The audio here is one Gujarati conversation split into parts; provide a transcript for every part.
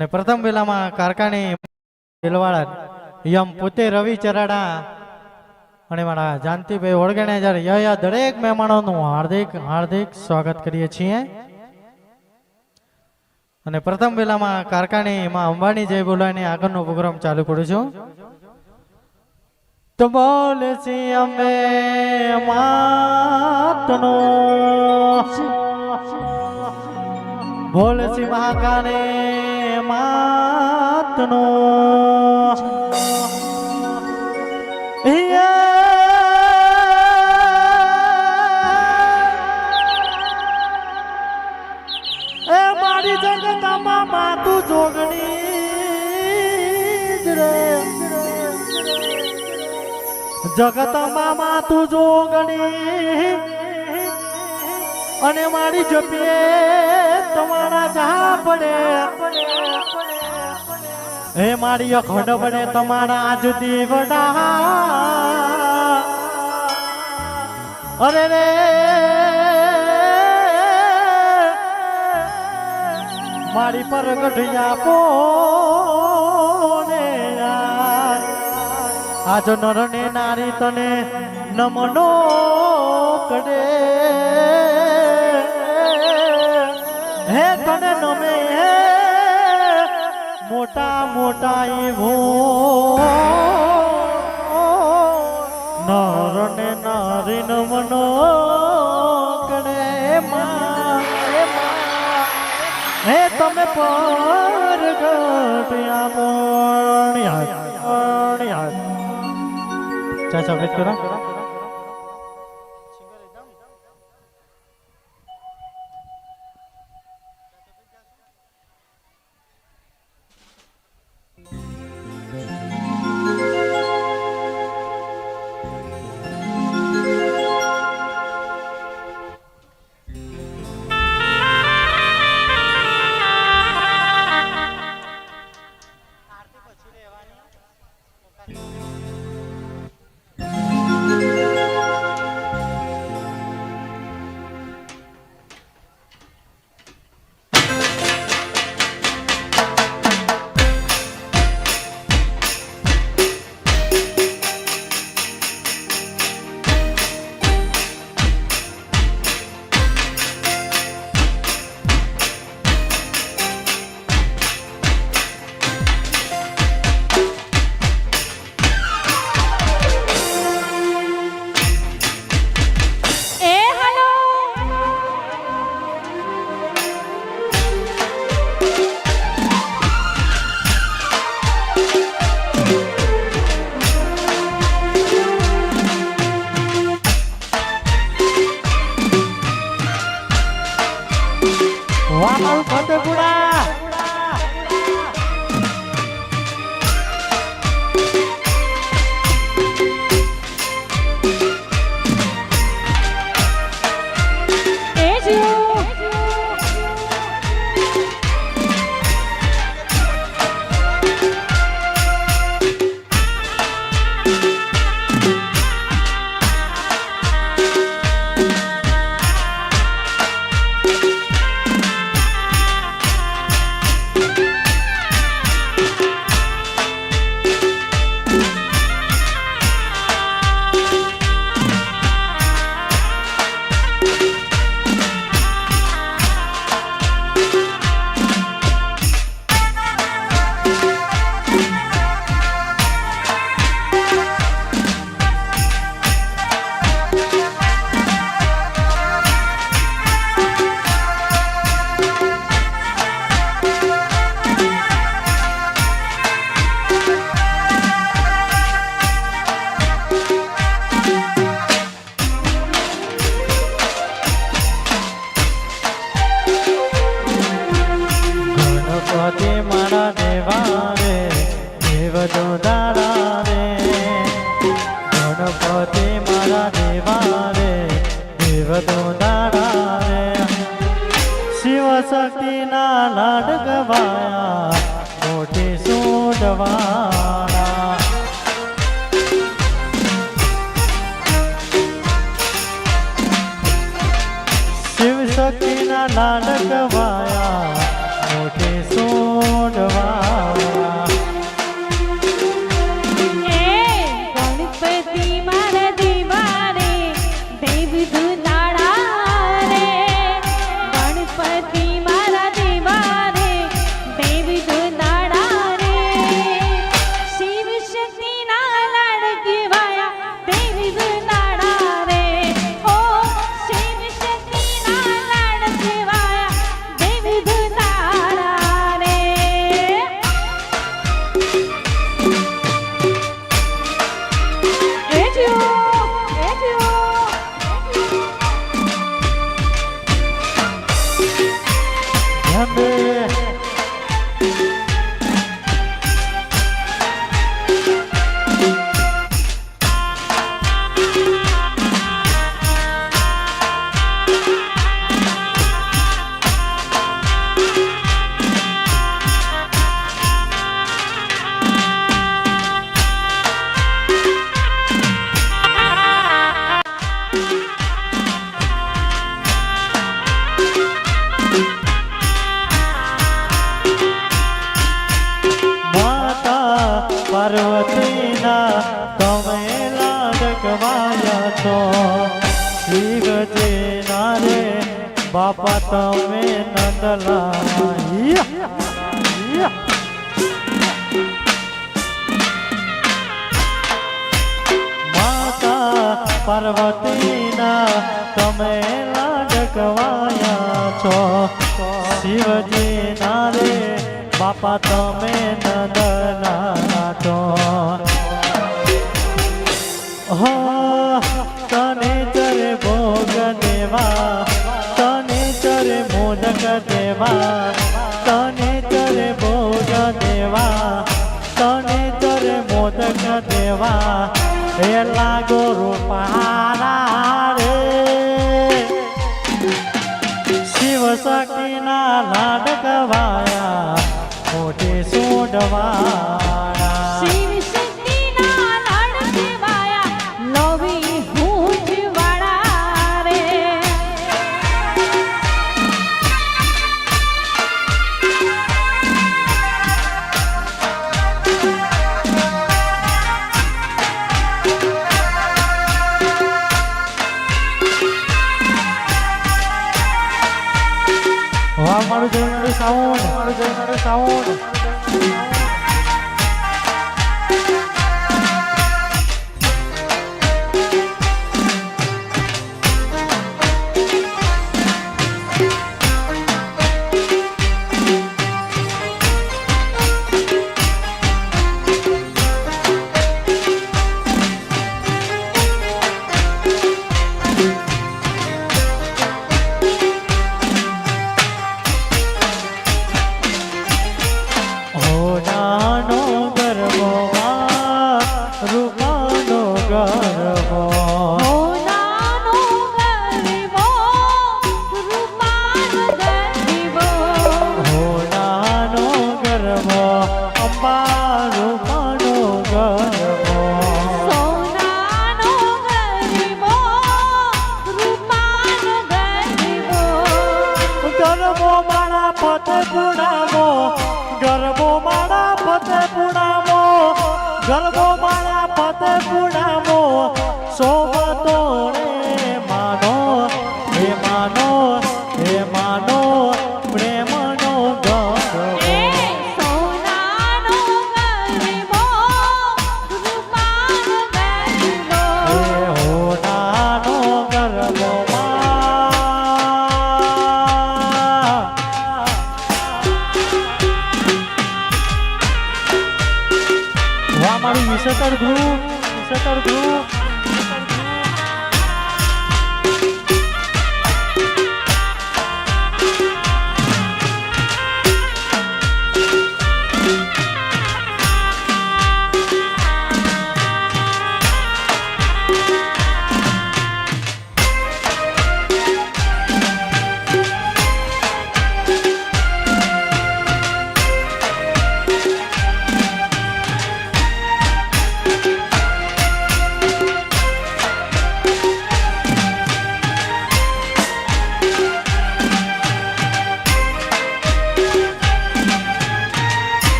ને પ્રથમ વેલામાં કારકાની ભીલવાડા યમ પોતે રવિ ચરાડા અને મારા જાનતીભાઈ ઓર્ગેનાઇઝર યા દરેક મહેમાનોનું હાર્દિક હાર્દિક સ્વાગત કરીએ છીએ. અને પ્રથમ વેલામાં કારકાની માં અંબાણી જય બોલાની આગળનો પ્રોગ્રામ ચાલુ કરું છું. તો બોલ સી અંબે માતનો. બોલ સી મહાકાને માતનો એ મારી જગતમાં માતું જોગણી જગતમાં માતું જોગણી. અને મારી જપીએ હે મારી અખંડ પડે તમારા આજ દીવડા અરે રે. મારી પર ગઢિયા પોને આજ નર ને નારી તને નમનો કડે. હે તને નમે મોટા મોટા એવો નર ને નારી નમનો કડે હે તમે પર ગઢિયા પોણિયા ચા ચોકલેટ કરો વડવાળા શિવ સખીના લાડકવાયા મોઢે સોડવાળા પાર્વતીના કમેલા ડગવાયા તો શિવજીના રે બાપા તમે નંદલા માતા પાર્વતીના કમેલા ડગવાયા છો શિવજીના રે બાપા તમે નંદલા તો. હો, તને તરે ભોગ દેવા, તને તરે મોદક દેવા, તને તરે ભોગ દેવા, તને તરે મોદક દેવા. હે લાગો રૂપારા રે. શિવ શક્તિના લાડકવાયા મોટે સોડવા. essa.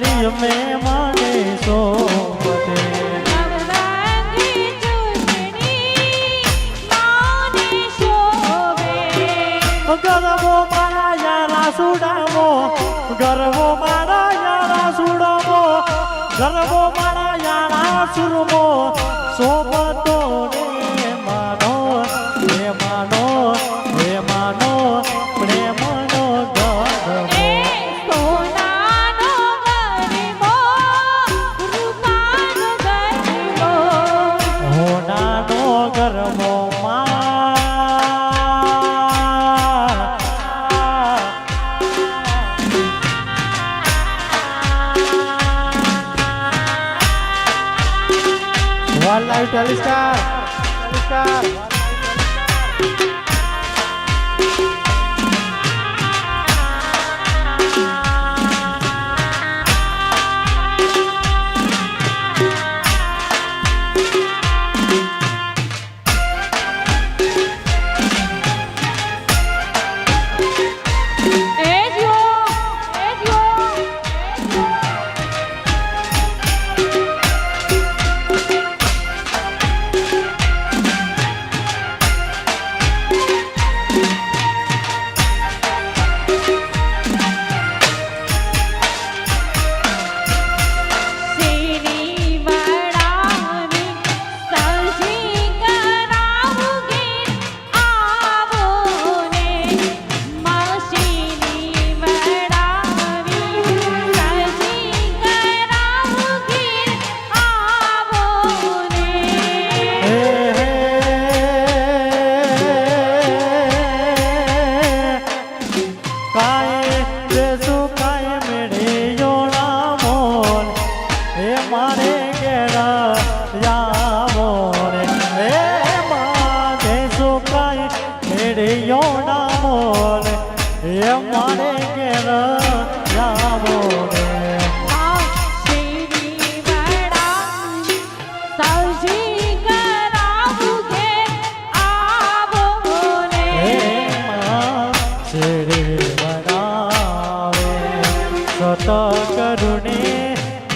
મારી મહેમાને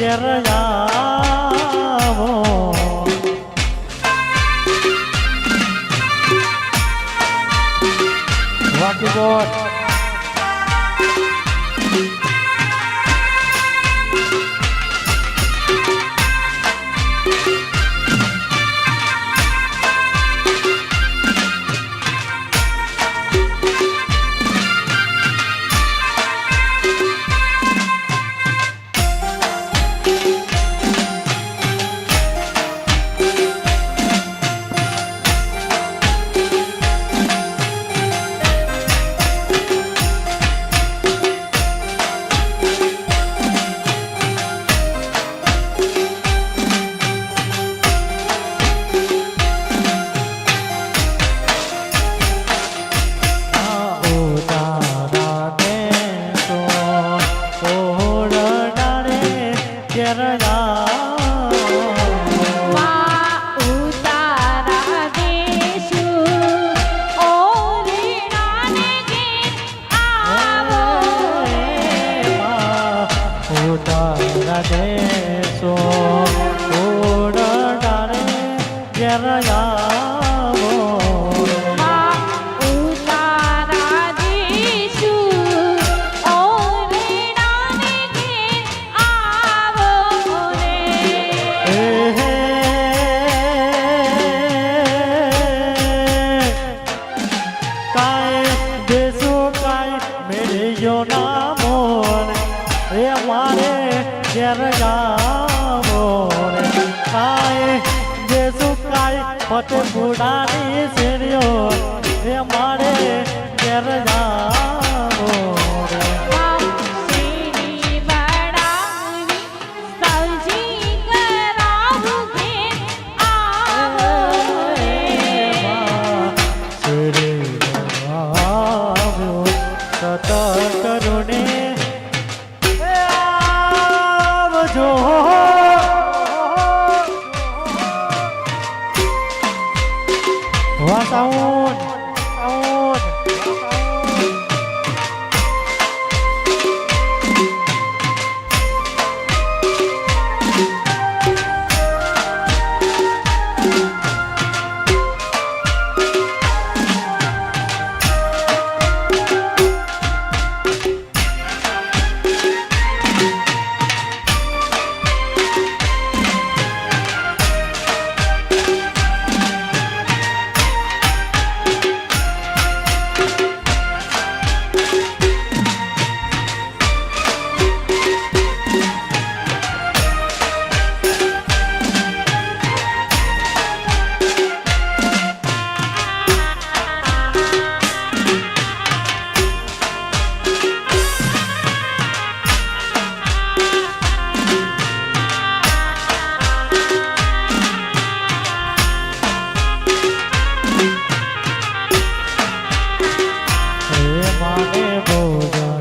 ઘેર જાવો વાકી ave moja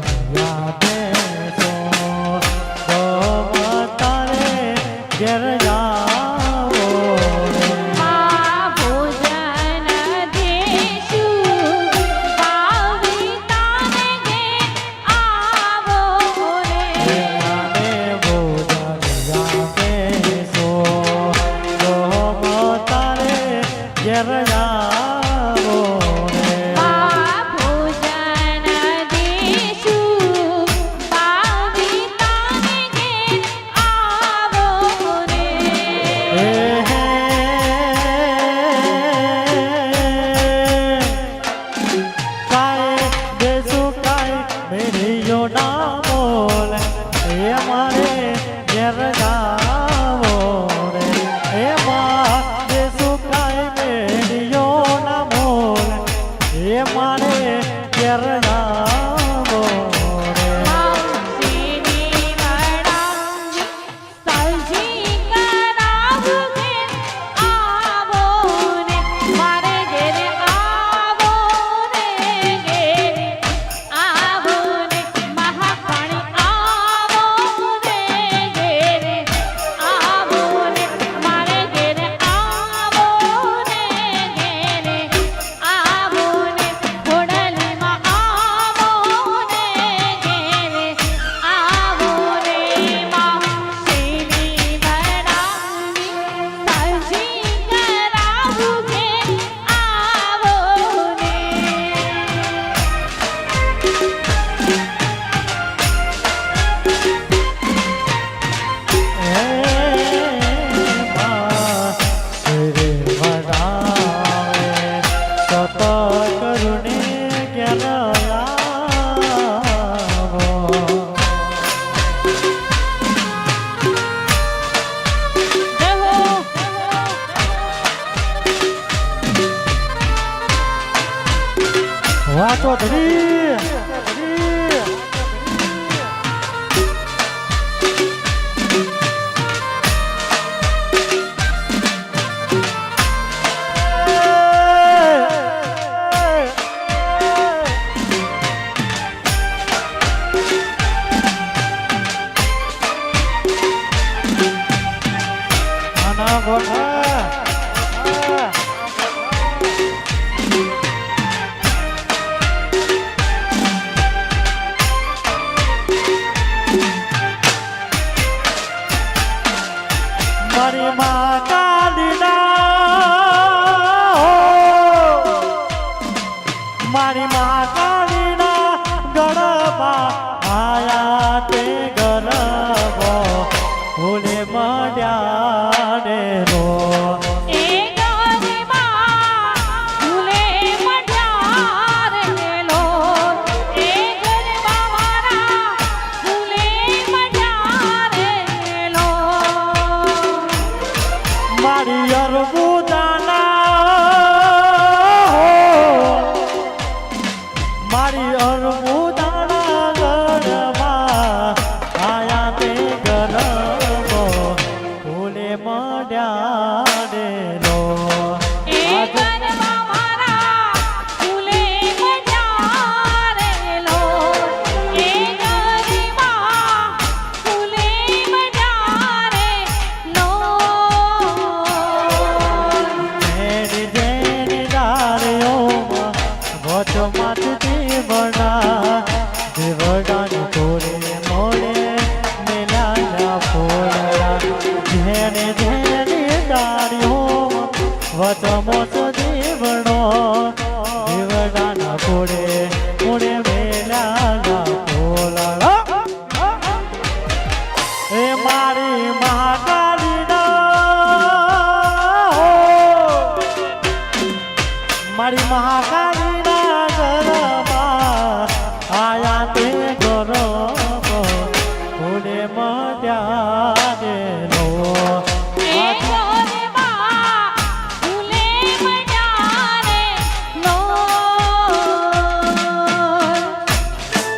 જેને જેને દાળીઓમાં વચમાંથી